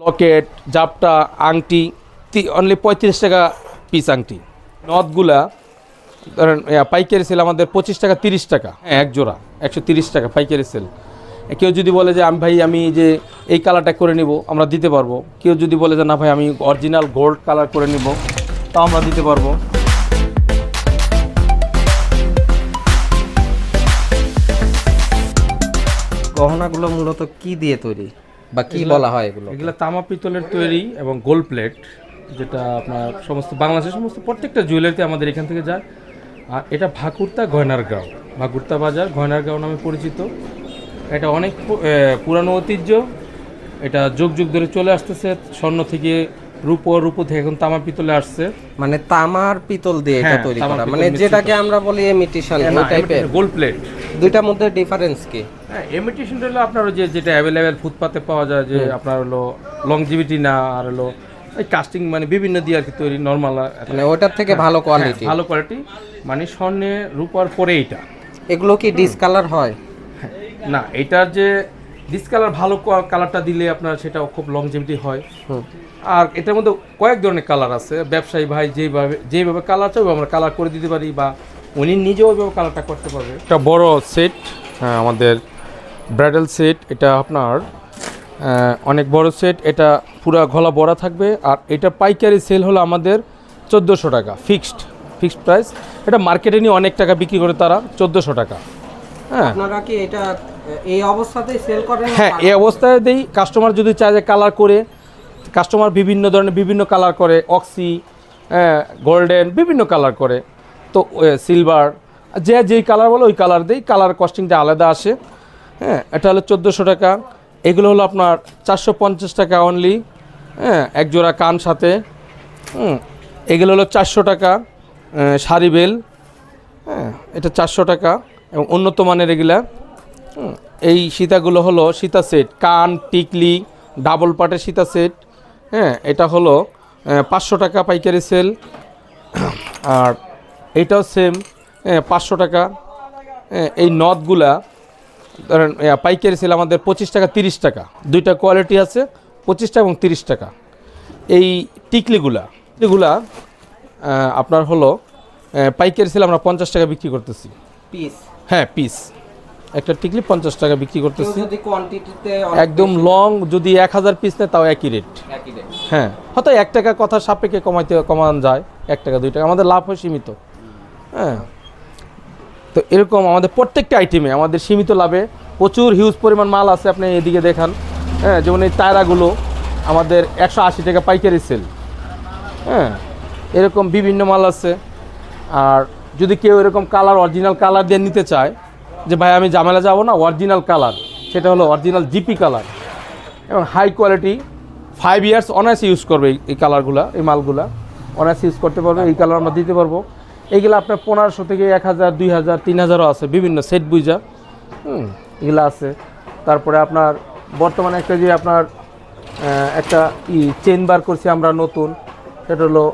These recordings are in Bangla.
লকেট, জাপটা, আংটি অনলি পঁয়ত্রিশ টাকা পিস আংটি। নথগুলা, ধরেন পাইকারি সেল আমাদের পঁচিশ টাকা, তিরিশ টাকা। হ্যাঁ এক জোড়া, একশো তিরিশ টাকা পাইকারি সেল কেউ যদি বলে যে, আমি ভাই, আমি যে এই কালারটা করে নিব, আমরা দিতে পারব। কেউ যদি বলে যে, না ভাই, আমি অরিজিনাল গোল্ড কালার করে নিব, তাও আমরা দিতে পারব। গহনাগুলো মূলত কি দিয়ে তৈরি? বা কি বলা হয় এগুলো এগুলো তামা পিতলের তৈরি এবং গোল্ড প্লেট যেটা আপনার সমস্ত বাংলাদেশের সমস্ত প্রত্যেকটা জুয়েলারিতে আমাদের এখান থেকে যায়। আর এটা ভাকুরতা গয়নার গাঁও ভাকুরতা বাজার গয়নার গাঁও নামে পরিচিত। এটা অনেক পুরানো ঐতিহ্য। এটা যুগ যুগ ধরে চলে আসতেছে। স্বর্ণ থেকে রূপো রূপো থেকে এখন তামা পিতলে আসছে। মানে তামার পিতল দিয়ে এটা হ্যাঁ, তৈরি করা। মানে যেটাকে আমরা বলি এমিটেশন ওই টাইপের গোল্ড প্লেট দুইটার মধ্যে ডিফারেন্স কি? হ্যাঁ ইমিটেশন হলো আপনার যে যেটা অ্যাভেলেবেল ফুটপাতে পাওয়া যায় যে আপনার হলো লংজিভিটি না আর হলো এই কাস্টিং মানে বিভিন্ন দিয়ে আর কি তৈরি নর্মাল মানে ওটার থেকে ভালো কোয়ালিটি ভালো কোয়ালিটি মানে স্বর্ণে রূপার পরে এইটা। এগুলো কি ডিসকালার হয় না এটার যে ডিসকালার ভালো কালারটা দিলে আপনার সেটা খুব লংজিভিটি হয়। আর এটার মধ্যে কয়েক ধরনের কালার আছে। ব্যবসায়ী ভাই যেভাবে যেভাবে কালার চাই আমরা কালার করে দিতে পারি বা উনি নিজেও ওইভাবে কালারটা করতে পারবে। একটা বড় সেট আমাদের ব্রাইডাল সেট এটা আপনার অনেক বড় সেট এটা পুরো গলা বড়া থাকবে। আর এটা পাইকারি সেল হলো আমাদের চোদ্দোশো টাকা ফিক্সড ফিক্সড প্রাইস এটা মার্কেটে নিয়ে অনেক টাকা বিক্রি করে তারা চোদ্দোশো টাকা। হ্যাঁ। আপনারা কি এটা এই অবস্থাতেই সেল করেন হ্যাঁ এই অবস্থায় দেই কাস্টমার যদি চায় যে কালার করে কাস্টমার বিভিন্ন ধরনের বিভিন্ন কালার করে অক্সি হ্যাঁ গোল্ডেন বিভিন্ন কালার করে তো সিলভার যে যেই কালার বলে ওই কালার দেই কালার কস্টিংটা আলাদা আসে। হ্যাঁ এটা হলো চোদ্দোশো টাকা। এগুলো হলো আপনার চারশো পঞ্চাশ টাকা অনলি হ্যাঁ একজোড়া কান সাথে। হুম এগুলো হলো চারশো টাকা শাড়ি বেল। হ্যাঁ এটা চারশো টাকা এবং উন্নত মানের এগুলা। এই সীতাগুলো হলো সীতা সেট কান টিকলি ডাবল পাটের সীতা সেট হ্যাঁ এটা হলো পাঁচশো টাকা পাইকারি সেল আর এটাও সেম পাঁচশো টাকা। এই নথগুলা ধরেন পাইকারি সেল আমাদের পঁচিশ টাকা তিরিশ টাকা। দুইটা কোয়ালিটি আছে পঁচিশ টাকা এবং তিরিশ টাকা। এই টিকলিগুলা টিকলিগুলা আপনার হলো পাইকারি সেল আমরা পঞ্চাশ টাকা বিক্রি করতেছি। পিস হ্যাঁ পিস একটা টিকলি পঞ্চাশ টাকা বিক্রি করতেছি। একদম লং যদি এক হাজার পিস নেয় তাও একই রেট হ্যাঁ হয়তো এক টাকা কথা সাপেক্ষে কমাইতে কমানো যায় এক টাকা দুই টাকা। আমাদের লাভ হয় সীমিত। হ্যাঁ। তো এরকম আমাদের প্রত্যেকটা আইটেমে আমাদের সীমিত লাভে প্রচুর হিউজ পরিমাণ মাল আছে আপনি এদিকে দেখান। হ্যাঁ যেমন এই টায়রাগুলো আমাদের একশো আশি টাকা পাইকারি সেল হ্যাঁ এরকম বিভিন্ন মাল আছে। আর যদি কেউ এরকম কালার অরিজিনাল কালার দিয়ে নিতে চায় যে ভাই, আমি জামেলা যাব না অরিজিনাল কালার সেটা হলো অরিজিনাল জিপি কালার এবং হাই কোয়ালিটি ফাইভ ইয়ার্স অনায়াসে ইউজ করবে এই- কালারগুলা এই মালগুলা। অনায়াসে ইউজ করতে পারবে, এই কালার আমরা দিতে পারব। এইগুলো আপনার পনেরোশো থেকে এক হাজার, দুই হাজার, তিন হাজারও আছে, বিভিন্ন সেট বুঝা। হুম, এগুলো আছে। তারপরে আপনার বর্তমানে একটা যে আপনার একটা ই চেন বার করছি আমরা নতুন, সেটা হলো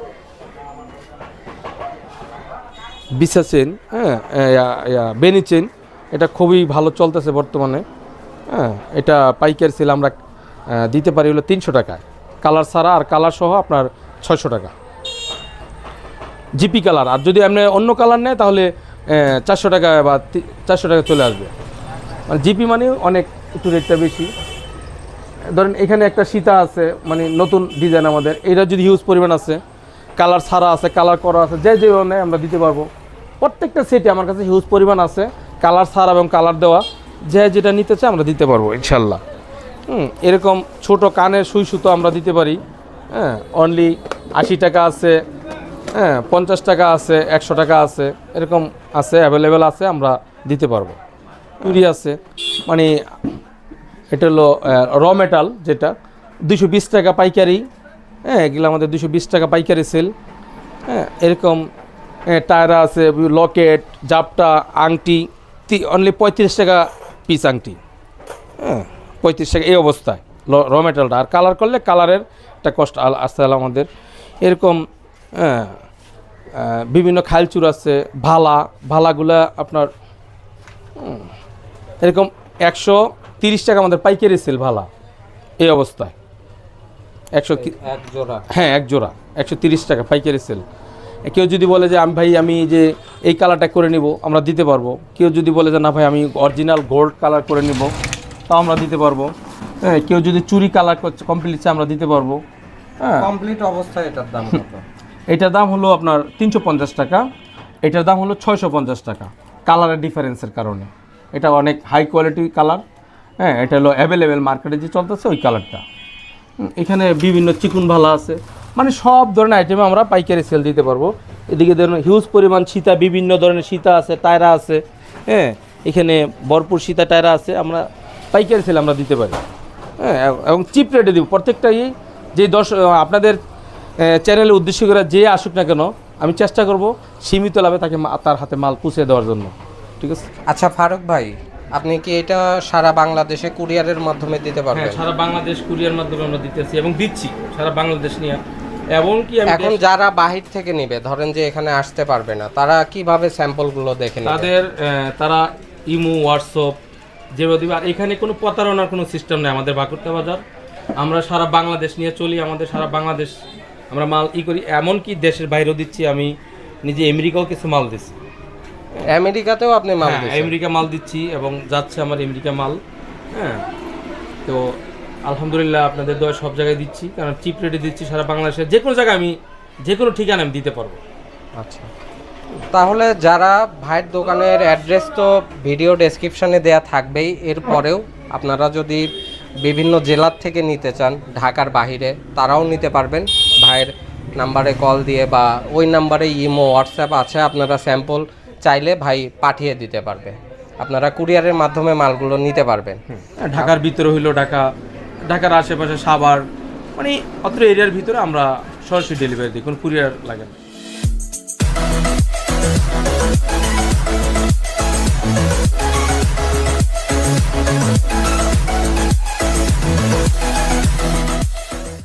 বিসা চেন হ্যাঁ বেনি চেন এটা খুবই ভালো চলতেছে বর্তমানে। হ্যাঁ এটা পাইকার সেল আমরা দিতে পারি হলো তিনশো টাকায়। কালার ছাড়া আর কালার সহ আপনার ছয়শো টাকা। GP colour. আর যদি আপনি অন্য কালার নেয় তাহলে চারশো টাকা বা চারশো টাকা চলে আসবে। মানে জিপি মানে অনেক একটু রেটটা বেশি। ধরেন এখানে একটা সীতা আছে মানে নতুন ডিজাইন আমাদের। এটা যদি হিউজ পরিমাণ আছে, কালার ছাড়া আছে, কালার করা আছে, যে যে নেয় আমরা দিতে পারব। প্রত্যেকটা সেটে আমার কাছে হিউজ পরিমাণ আছে। কালার ছাড়া এবং কালার দেওয়া যে যেটা নিতে চায় আমরা দিতে পারব ইনশাল্লাহ। হুম এরকম ছোট কানের সুই সুতো আমরা দিতে পারি। হ্যাঁ অনলি আশি টাকা আছে হ্যাঁ পঞ্চাশ টাকা আছে একশো টাকা আছে এরকম আছে অ্যাভেলেবেল আছে আমরা দিতে পারব। চুরি আছে মানে এটা হলো র মেটাল যেটা দুশো বিশ টাকা পাইকারি হ্যাঁ এগুলো আমাদের দুশো বিশ টাকা পাইকারি সেল হ্যাঁ এরকম হ্যাঁ, টায়রা আছে লকেট জাপটা আংটি অনলি পঁয়ত্রিশ টাকা পিস আংটি। হ্যাঁ পঁয়ত্রিশ টাকা এই অবস্থায়। র মেটালটা আর কালার করলে কালারের একটা কষ্ট আসতে হলো আমাদের। এরকম হ্যাঁ বিভিন্ন খাইলচুর আছে ভালা ভালাগুলা আপনার এরকম একশো তিরিশ টাকা আমাদের পাইকারি সেল ভালা এই অবস্থায়। একশো এক জোড়া। হ্যাঁ এক জোড়া। একশো তিরিশ টাকা পাইকারি সেল কেউ যদি বলে যে আমি ভাই আমি যে এই কালারটা করে নিব আমরা দিতে পারব। কেউ যদি বলে যে না ভাই আমি অরিজিনাল গোল্ড কালার করে নিব তাও আমরা দিতে পারব। হ্যাঁ কেউ যদি চুরি কালার করছে কমপ্লিট চাই আমরা দিতে পারব। হ্যাঁ। কমপ্লিট অবস্থায় এটার দাম এটার দাম হলো আপনার তিনশো পঞ্চাশ টাকা। এটার দাম হলো ছয়শো পঞ্চাশ টাকা কালারের ডিফারেন্সের কারণে। এটা অনেক হাই কোয়ালিটি কালার হ্যাঁ এটা হলো অ্যাভেলেবেল মার্কেটে যে চলতেছে ওই কালারটা এখানে বিভিন্ন চিকুন ভালা আছে। মানে সব ধরনের আইটেমে আমরা পাইকারি সেল দিতে পারব। এদিকে ধরুন হিউজ পরিমাণ সীতা বিভিন্ন ধরনের সীতা আছে টায়রা আছে হ্যাঁ? এখানে ভরপুর সীতা টায়রা আছে আমরা পাইকারি সেল আমরা দিতে পারি। হ্যাঁ এবং চিপ রেটে দিব। প্রত্যেকটাই যে দশ আপনাদের চ্যানেলের উদ্দেশ্য করে যে আসুক না কেন আমি চেষ্টা করব সীমিত লাভে তাকে মা- তার হাতে মাল পুষে দেওয়ার জন্য। ঠিক আছে? আচ্ছা ফারুক ভাই আপনি কি এটা সারা বাংলাদেশে কুরিয়ারের মাধ্যমে দিতে হ্যাঁ পারবেন? সারা বাংলাদেশ কুরিয়ার মাধ্যমে আমরা দিতেছি এবং দিচ্ছি সারা বাংলাদেশ নিয়ে। এবং কি এখন যারা বাহির থেকে নিবে ধরেন যে এখানে আসতে পারবে না তারা কীভাবে স্যাম্পলগুলো দেখে নেবে? তাদের তারা ইমো হোয়াটসঅ্যাপ যেভাবে দিবে। আর এখানে কোনো প্রতারণার কোনো সিস্টেম নেই আমাদের বাকুরটা বাজার। আমরা সারা বাংলাদেশ নিয়ে চলি আমাদের সারা বাংলাদেশ আমরা মাল ই করি। এমনকি দেশের বাইরেও দিচ্ছি আমি নিজে আমেরিকাও কিছু মাল দিচ্ছি। আমেরিকাতেও আপনি মাল হ্যাঁ আমেরিকা মাল দিচ্ছি এবং যাচ্ছে আমার আমেরিকা মাল। হ্যাঁ তো আলহামদুলিল্লাহ আপনাদের দোয়া সব জায়গায় দিচ্ছি কারণ চিপ রেটে দিচ্ছি সারা বাংলাদেশে যে কোনো জায়গায় আমি যে কোনো ঠিকানা আমি দিতে পারব। আচ্ছা। তাহলে যারা ভাইয়ের দোকানের অ্যাড্রেস তো ভিডিও ডেসক্রিপশনে দেয়া থাকবেই এরপরেও আপনারা যদি বিভিন্ন জেলার থেকে নিতে চান ঢাকার বাহিরে তারাও নিতে পারবেন। ভাইয়ের নাম্বারে কল দিয়ে বা ওই নাম্বারে ইমো হোয়াটসঅ্যাপ আছে আপনারা স্যাম্পল চাইলে ভাই পাঠিয়ে দিতে পারবে। আপনারা কুরিয়ারের মাধ্যমে মালগুলো নিতে পারবেন। ঢাকার ভিতরে হইল ঢাকা ঢাকার আশেপাশে সাবার মানে অত এরিয়ার ভিতরে আমরা সরাসরি ডেলিভারি দিই, কোনো কুরিয়ার লাগে না।